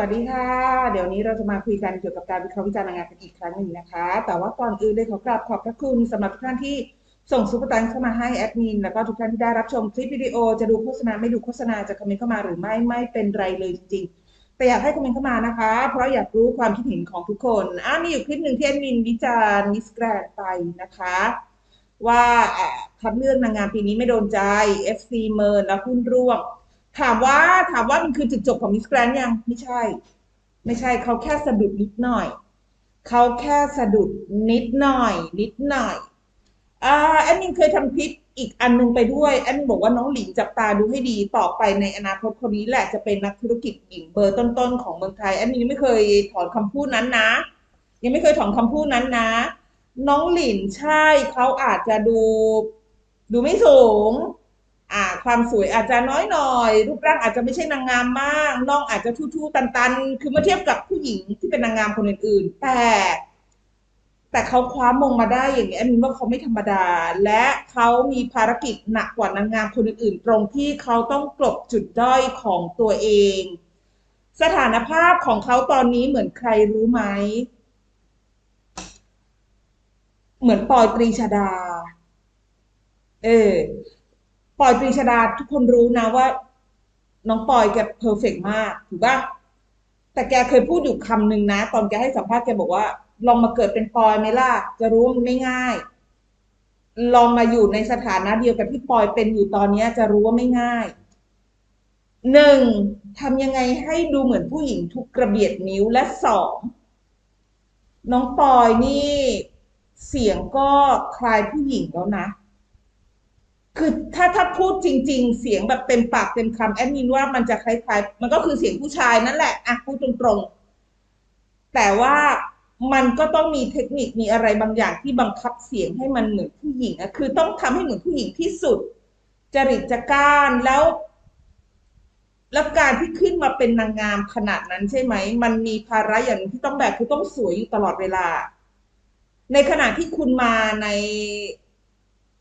วัสดีค่ะ เดี๋ยวนี้เราจะมาคุยกันเกี่ยวกับการวิเคราะห์วิจารณ์งามกันอีกครั้งหนึ่งนะคะ แต่ว่าก่อนอื่นเลยขอกราบขอบพระคุณสำหรับทุกท่านที่ส่งซุปเปอร์ตังเข้ามาให้แอดมินแล้วก็ทุกท่านที่ได้รับชมคลิปวิดีโอจะดูโฆษณาไม่ดูโฆษณาจะคอมเมนต์เข้ามาหรือไม่ไม่เป็นไรเลยจริงๆแต่อยากให้คอมเมนต์เข้ามานะคะ เพราะอยากรู้ความคิดเห็นของทุกคนอ่ามีอยู่คลิปหนึ่งที่แอดมินวิจารณ์มิสแกรนไปนะคะ ว่าคัดเลือกนางงามปีนี้ไม่โดนใจ FC เมินแล้วหุ้นร่วง ถามว่าถามว่ามันคือจุดจบของมิสแกรนยังไม่ใช่ ไม่ใช่เขาแค่สะดุดนิดหน่อยเขาแค่สะดุดนิดหน่อย นิดหน่อยอ่าแอดมินเคยทำคลิปอีกอันหนึงไปด้วยแอดมินบอกว่าน้องหลิงจับตาดูให้ดีต่อไปในอนาคตคนนี้แหละจะเป็นนักธุรกิจหญิงเบอร์ต้นๆของเมืองไทยแอดมินยังไม่เคยถอนคำพูดนั้นนะ ยังไม่เคยถอนคำพูดนั้นนะ น้องหลินใช่เขาอาจจะดู ดูไม่สูง อ่าความสวยอาจจะน้อยหน่อย รูปร่างอาจจะไม่ใช่นางงามมากน้องอาจจะทู่ๆตันๆ คือเมื่อเทียบกับผู้หญิงที่เป็นนางงามคนอื่นๆ แต่ แต่เขาคว้ามงมาได้อย่างนี้แอดมินว่าเขาไม่ธรรมดา และเขามีภารกิจหนักกว่านางงามคนอื่นๆ ตรงที่เขาต้องกลบจุดด้อยของตัวเอง สถานภาพของเขาตอนนี้เหมือนใครรู้ไหมเหมือนปอยตรีชดา เออ ปอยตรีชดาทุกคนรู้นะว่า น้องปอยแกเพอร์เฟกมากถูกป่ะแต่แกเคยพูดอยู่คำหนึ่งนะ ตอนแกให้สัมภาษณ์แกบอกว่า ลองมาเกิดเป็นปอยไหมล่ะจะรู้ว่ามันไม่ง่าย ลองมาอยู่ในสถานะเดียวกับที่ปอยเป็นอยู่ตอนนี้จะรู้ว่าไม่ง่ายหนึ่งทำยังไงให้ดูเหมือนผู้หญิงทุกกระเบียดนิ้วและสองน้องปอยนี่เสียงก็คลายผู้หญิงแล้วนะ คือถ้าถ้าพูดจริง ๆ เสียงแบบเต็มปากเต็มคำแอดมินว่ามันจะคล้ายๆ มันก็คือเสียงผู้ชายนั่นแหละอะพูดตรงๆ แต่ว่ามันก็ต้องมีเทคนิคมีอะไรบางอย่างที่บังคับเสียงให้มันเหมือนผู้หญิงอะคือต้องทำให้เหมือนผู้หญิงที่สุด จริตจักานแล้ว แล้วการที่ขึ้นมาเป็นนางงามขนาดนั้นใช่ไหม มันมีภาระอย่างหนึ่งที่ต้องแบกคือต้องสวยอยู่ตลอดเวลา ในขณะที่คุณมาใน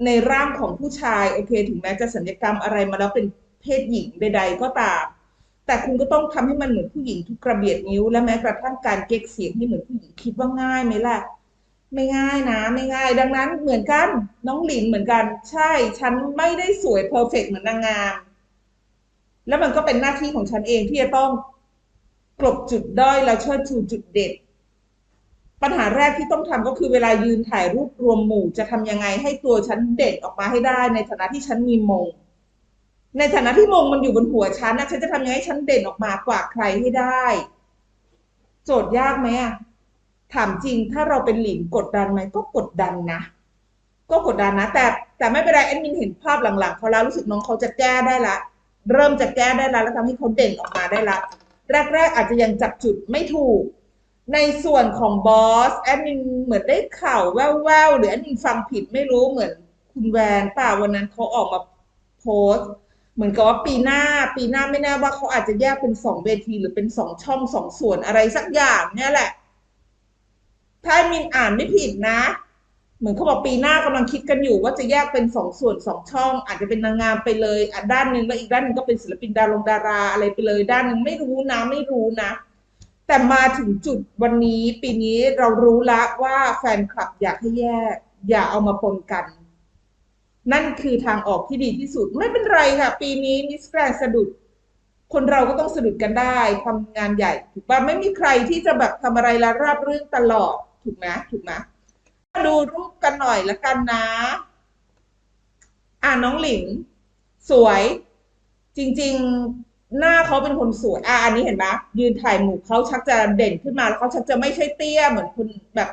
ในร่างของผู้ชายโอเค ถึงแม้จะสัญญกรรมอะไรมาแล้วเป็นเพศหญิงใด ๆ ก็ตาม แต่คุณก็ต้องทำให้มันเหมือนผู้หญิงทุกกระเบียดนิ้ว และแม้กระทั่งการเก๊กเสียงให้เหมือนผู้หญิงคิดว่าง่ายไหมล่ะ ไม่ง่ายนะ ไม่ง่าย ดังนั้นเหมือนกัน น้องหลินเหมือนกัน ใช่ ฉันไม่ได้สวยเพอร์เฟกเหมือนนางงามแล้วมันก็เป็นหน้าที่ของฉันเองที่จะต้องกลบจุดด้อยแล้วเชิดชูจุดเด่น ปัญหาแรกที่ต้องทำก็คือเวลายืนถ่ายรูปรวมหมู่ จะทำยังไงให้ตัวฉันเด่นออกมาให้ได้ ในฐานะที่ฉันมีมง ในฐานะที่มงมันอยู่บนหัวฉันนะฉันจะทำยังไงให้ฉันเด่นออกมากว่าใครให้ได้ โจทย์ยากไหมอะถามจริงถ้าเราเป็นหลินกดดันไหมก็กดดันนะก็กดดันนะ แต่แต่ไม่เป็นไรแอดมินเห็นภาพหลังๆเขาแล้วรู้สึกน้องเขาจะแก้ได้ละ เริ่มจะแก้ได้ล้วแล้วทำให้เขาเด่นออกมาได้ละ แรกๆอาจจะยังจับจุดไม่ถูก ในส่วนของบอสแอดมินเหมือนได้ข่าวแว่วๆหรือแอดมินฟังผิดไม่รู้เหมือนคุณแวนป่าวันนั้นเขาออกมาโพสต์เหมือนกับว่าปีหน้าปีหน้าไม่แน่ว่าเขาอาจจะแยกเป็นสองเวทีหรือเป็นสองช่องสองส่วนอะไรสักอย่างเนี่ยแหละ ถ้าแอดมินอ่านไม่ผิดนะ เหมือนเขาบอกปีหน้ากำลังคิดกันอยู่ ว่าจะแยกเป็นสองส่วนสองช่อง อาจจะเป็นนางงามไปเลยด้านหนึ่งแล้วอีกด้านหนึ่งก็เป็นศิลปินดารงดาราอะไรไปเลย ด้านหนึ่งไม่รู้นะ ไม่รู้นะ แต่มาถึงจุดวันนี้ปีนี้เรารู้ละว่าแฟนคลับอยากให้แยก อย่าเอามาปนกัน นั่นคือทางออกที่ดีที่สุด ไม่เป็นไรค่ะ ปีนี้มิสแกรนสะดุด คนเราก็ต้องสะดุดกันได้ทำงานใหญ่ถูกป่ะไม่มีใครที่จะแบบทำอะไรแล้วราบรื่นตลอดถูกไหมถูกไหมมาดูรูปกันหน่อยละกันนะ อ่าน้องหลิง สวย จริง ๆ หน้าเขาเป็นคนสวยอะอันนี้เห็นไหมยืนถ่ายหมู่เขาชักจะเด่นขึ้นมาแล้วเขาชักจะไม่ใช่เตี้ยเหมือนคนแบบ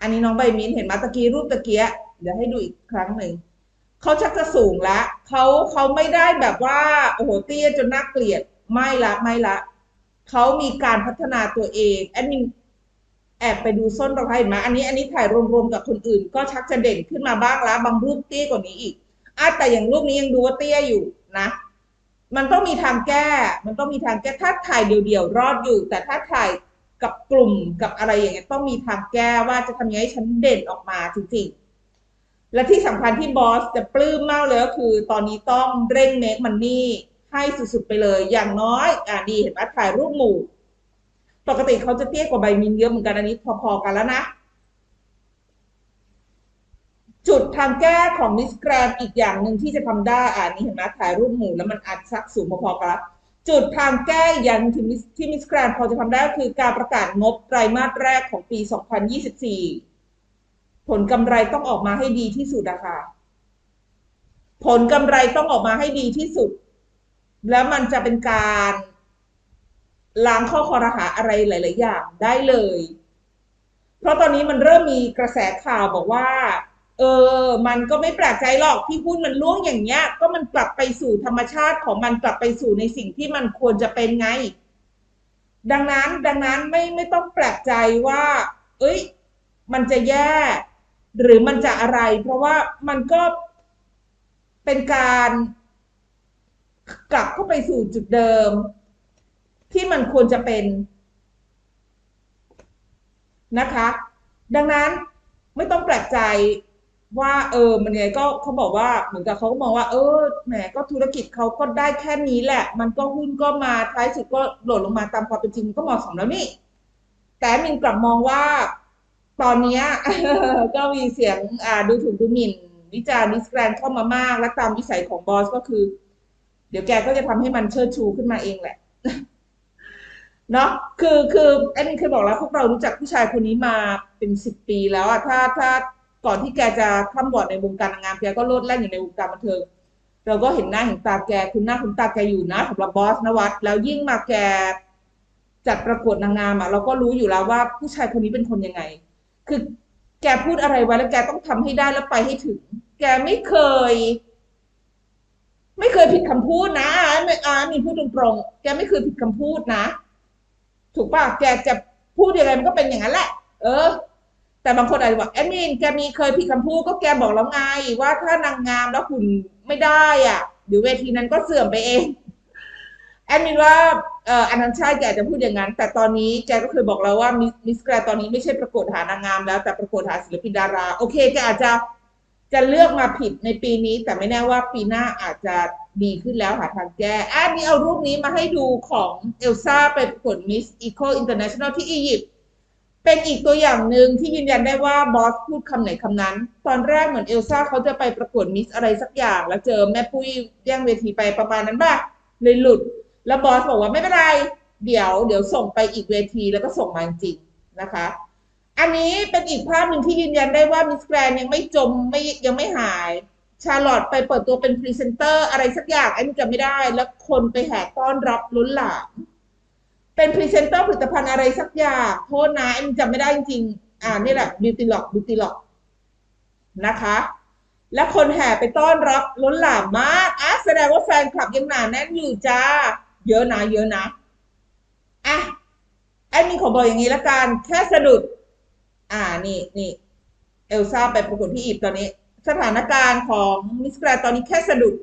อันนี้น้องใบมิ้นเห็นไหมตะกี้รูปตะเกียะเดี๋ยวให้ดูอีกครั้งหนึ่งเขาชักจะสูงละเขาเขาไม่ได้แบบว่าโอ้โหเตี้ยจนน่าเกลียดไม่ละไม่ละเขามีการพัฒนาตัวเองแอดมินแอบไปดูส้นรองเท้าเห็นไหมอันนี้อันนี้ถ่ายรวมๆกับคนอื่น ก็ชักจะเด่นขึ้นมาบ้างละบางรูปเตี้ยกว่านี้อีกอะแต่อย่างรูปนี้ยังดูว่าเตี้ยอยู่นะ มันต้องมีทางแก้ มันต้องมีทางแก้ ถ้าถ่ายเดี่ยวๆรอดอยู่ แต่ถ้าถ่ายกับกลุ่มกับอะไรอย่างเงี้ยต้องมีทางแก้ว่าจะทำยังไงให้ฉันเด่นออกมาจริงๆ และที่สำคัญที่บอสจะปลื้มมากเลยก็คือ ตอนนี้ต้องเร่งเมคมันนี่ให้สุดๆไปเลย อย่างน้อยอ่าดีเห็นไหมถ่ายรูปหมู่ ปกติเขาจะเตี้ยกว่าใบมินเยอะเหมือนกันอันนี้พอๆกันแล้วนะ จุดทางแก้ของมิสแกรนอีกอย่างหนึ่งที่จะทำได้อ่านี่เห็นไหมถ่ายรูปหมู่แล้วมันอัดซักสูงพอๆกันละจุดทางแก้อย่างหนึ่งที่มิสที่มิสแกรนพอจะทำได้ก็คือการประกาศงบไตรมาสแรกของปี 2024 ผลกำไรต้องออกมาให้ดีที่สุดอะค่ะ ผลกำไรต้องออกมาให้ดีที่สุด แล้วมันจะเป็นการล้างข้อคอรหาอะไรหลาย ๆ อย่างได้เลย เพราะตอนนี้มันเริ่มมีกระแสข่าวบอกว่า เออ มันก็ไม่แปลกใจหรอกที่หุ้นมันล่วงอย่างเงี้ย ก็มันกลับไปสู่ธรรมชาติของมันกลับไปสู่ในสิ่งที่มันควรจะเป็นไง ดังนั้นดังนั้นไม่ไม่ต้องแปลกใจว่า เอ้ย มันจะแย่ หรือมันจะอะไร เพราะว่ามันก็เป็นการกลับเข้าไปสู่จุดเดิม ที่มันควรจะเป็นนะคะ ดังนั้นไม่ต้องแปลกใจ ว่าเออมันไงก็เขาบอกว่าเหมือนกับเขาก็มองว่า เออแหมก็ธุรกิจเขาก็ได้แค่นี้แหละ มันก็หุ้นก็มาท้ายสุดก็หล่นลงมาตามความเป็นจริงก็เหมาะสมแล้วนี่ แต่มินกลับมองว่าตอนนี้ก็มีเสียงอ่าดูถูกดูหมิ่น วิจารณ์มิสแกรนเข้ามามาก และตามวิสัยของบอสก็คือ เดี๋ยวแกก็จะทำให้มันเชิดชูขึ้นมาเองแหละเนาะคือคือแอดมินเคยบอกแล้วพวกเรารู้จักผู้ชายคนนี้มาเป็นสิบปีแล้วอะถ้าถ้า ก่อนที่แกจะคล่ำบอดในวงการนางงามแกก็โลดแล่นอยู่ในวงการบันเทิงเราก็เห็นหน้าเห็นตาแกคุณหน้าคุณตาแกอยู่นะสำหรับบอสนวัตแล้วยิ่งมาแกจัดประกวดนางงามอะเราก็รู้อยู่แล้วว่าผู้ชายคนนี้เป็นคนยังไง คือแกพูดอะไรไว้แล้วแกต้องทำให้ได้แล้วไปให้ถึง แกไม่เคย ไม่เคยผิดคำพูดนะไม่อ่ามีพูดตรงๆแกไม่เคยผิดคำพูดนะ ถูกป่ะแกจะพูดยังไงมันก็เป็นอย่างนั้นแหละ เออ แต่บางคนอาจจะบอกแอดมินแกมีเคยผิดคำพูดก็แกบอกแล้วไง ว่าถ้านางงามแล้วหุ่นไม่ได้อะเดี๋ยวเวทีนั้นก็เสื่อมไปเองแอดมินว่าเอ่ออันนั้นใช่แกจะพูดอย่างนั้น แต่ตอนนี้แกก็เคยบอกแล้วว่ามิสแกรตอนนี้ไม่ใช่ประกวดหานางงามแล้วแต่ประกวดหาศิลปินดารา โอเคแกอาจจะจะเลือกมาผิดในปีนี้ แต่ไม่แน่ว่าปีหน้าอาจจะดีขึ้นแล้วหาทางแก้อันนี้เอารูปนี้มาให้ดูของเอลซ่าไปประกวดมิสอีโคอินเตอร์เนชั่นแนลที่อียิปต์ เป็นอีกตัวอย่างหนึ่งที่ยืนยันได้ว่าบอสพูดคำไหนคำนั้น ตอนแรกเหมือนเอลซ่าเขาจะไปประกวดมิสอะไรสักอย่าง แล้วเจอแม่ปุ้ยแย่งเวทีไปประมาณนั้นป่ะเลยหลุด แล้วบอสบอกว่าไม่เป็นไร เดี๋ยวเดี๋ยวส่งไปอีกเวทีแล้วก็ส่งมาจริงๆนะคะ อันนี้เป็นอีกภาพหนึ่งที่ยืนยันได้ว่ามิสแกรนยังไม่จมไม่ยังไม่หาย ชาร์ลอตไปเปิดตัวเป็นพรีเซนเตอร์อะไรสักอย่างไอ้นี่จำไม่ได้ แล้วคนไปแห่ต้อนรับลุ้นหลาม เป็นพรีเซนเตอร์ผลิตภัณฑ์อะไรสักอย่างโทษนะไอ้นี่จำไม่ได้จริงๆอ่านี่แหละบิวตี้ล็อกบิวตี้ล็อกนะคะ และคนแห่ไปต้อนรับล้นหลามมากอะแสดงว่าแฟนคลับยังหนาแน่นอยู่จ้า เยอะนะเยอะนะอะไอ้มีขอบอกอย่างนี้ละกันแค่สะดุด อ่านี่นี่เอลซ่าไปประกวดที่อียิปต์ตอนนี้ สถานการณ์ของมิสแกรนตอนนี้แค่สะดุด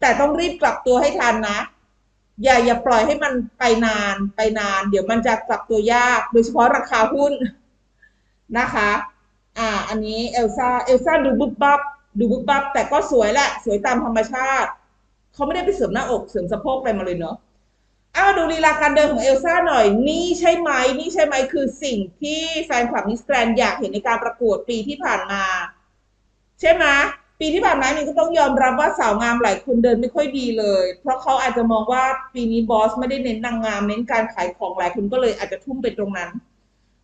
แต่ต้องรีบกลับตัวให้ทันนะ อย่าอย่าปล่อยให้มันไปนานไปนาน เดี๋ยวมันจะกลับตัวยาก โดยเฉพาะราคาหุ้นนะคะ อ่า อันนี้เอลซ่าเอลซ่าดูบุบบับดูบุบบับแต่ก็สวยแหละสวยตามธรรมชาติเขาไม่ได้ไปเสริมหน้าอกเสริมสะโพกอะไรมาเลยเนาะเอามาดูลีลาการเดินของเอลซ่าหน่อย นี่ใช่ไหมนี่ใช่ไหมคือสิ่งที่แฟนคลับมิสแกรนอยากเห็นในการประกวดปีที่ผ่านมา ใช่ไหม ปีที่ผ่านมานี่ก็ต้องยอมรับว่าสาวงามหลายคนเดินไม่ค่อยดีเลย เพราะเขาอาจจะมองว่าปีนี้บอสไม่ได้เน้นนางงามเน้นการขายของหลายคนก็เลยอาจจะทุ่มไปตรงนั้น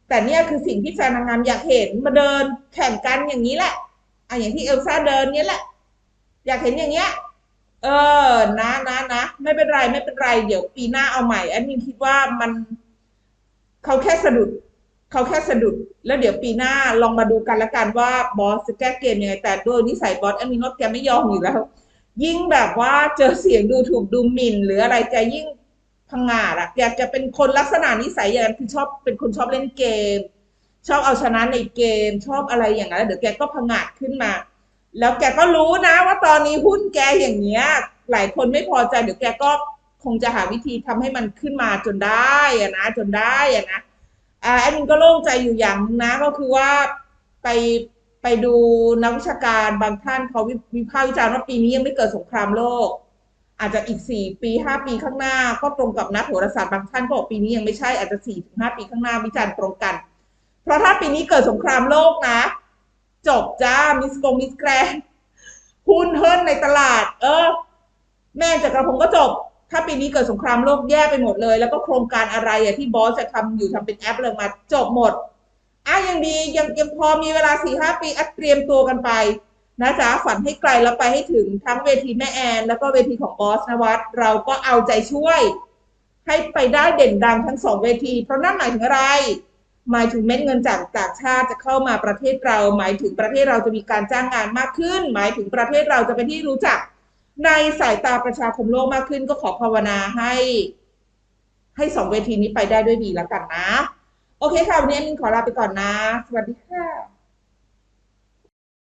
แต่เนี่ยคือสิ่งที่แฟนนางงามอยากเห็นมาเดินแข่งกันอย่างนี้แหละอะอย่างที่เอลซ่าเดินเนี้ยแหละ อยากเห็นอย่างเงี้ย เออนะนะนะไม่เป็นไรไม่เป็นไร เดี๋ยวปีหน้าเอาใหม่แอดมินคิดว่ามันเขาแค่สะดุด เขาแค่สะดุด แล้วเดี๋ยวปีหน้าลองมาดูกันละกันว่าบอสจะแก้เกมยังไง แต่โดยนิสัยบอสแอมินว่าแกไม่ยอมอยู่แล้ว ยิ่งแบบว่าเจอเสียงดูถูกดูหมิ่น หรืออะไรแกยิ่งพังงาดอะอยากจะเป็นคนลักษณะนิสัยอย่างนั้นคือชอบเป็นคนชอบเล่นเกม ชอบเอาชนะในเกม ชอบอะไรอย่างนั้นเดี๋ยวแกก็พังงาดขึ้นมา แล้วแกก็รู้นะว่าตอนนี้หุ้นแกอย่างเงี้ย หลายคนไม่พอใจเดี๋ยวแกก็คงจะหาวิธีทำให้มันขึ้นมาจนได้อะนะจนได้อะนะ แอดมินก็โล่งใจอยู่อย่างนึงนะ ก็คือว่าไปไปดูนักวิชาการบางท่านเขาวิพากษ์วิจารณ์ว่าปีนี้ยังไม่เกิดสงครามโลก อาจจะอีกสี่ปีห้าปีข้างหน้า ก็ตรงกับนักโหราศาสตร์บางท่านก็บอกปีนี้ยังไม่ใช่อาจจะสี่ถึงห้าปีข้างหน้าวิจารณ์ตรงกัน เพราะถ้าปีนี้เกิดสงครามโลกนะ จบจ้ามิสกงมิสแกรนหุ้นเฮิรนในตลาด เออ แม่จักรพงศ์ก็จบ ถ้าปีนี้เกิดสงครามโลกแย่ไปหมดเลย แล้วก็โครงการอะไรอะที่บอสจะทำอยู่ทำเป็นแอปเลยมาจบหมดอะยังดียังยังพอมีเวลาสี่ห้าปีอัดเตรียมตัวกันไปนะจ๊ะฝันให้ไกลแล้วไปให้ถึงทั้งเวทีแม่แอน แล้วก็เวทีของบอสนวัตเราก็เอาใจช่วย ให้ไปได้เด่นดังทั้งสองเวที เพราะนั่นหมายถึงอะไร หมายถึงเม็ดเงินจากต่างชาติจะเข้ามาประเทศเรา หมายถึงประเทศเราจะมีการจ้างงานมากขึ้น หมายถึงประเทศเราจะเป็นที่รู้จัก ในสายตาประชาคมโลกมากขึ้นก็ขอภาวนาให้ ให้สองเวทีนี้ไปได้ด้วยดีแล้วกันนะ โอเคค่ะ วันนี้มินขอลาไปก่อนนะ สวัสดีค่ะ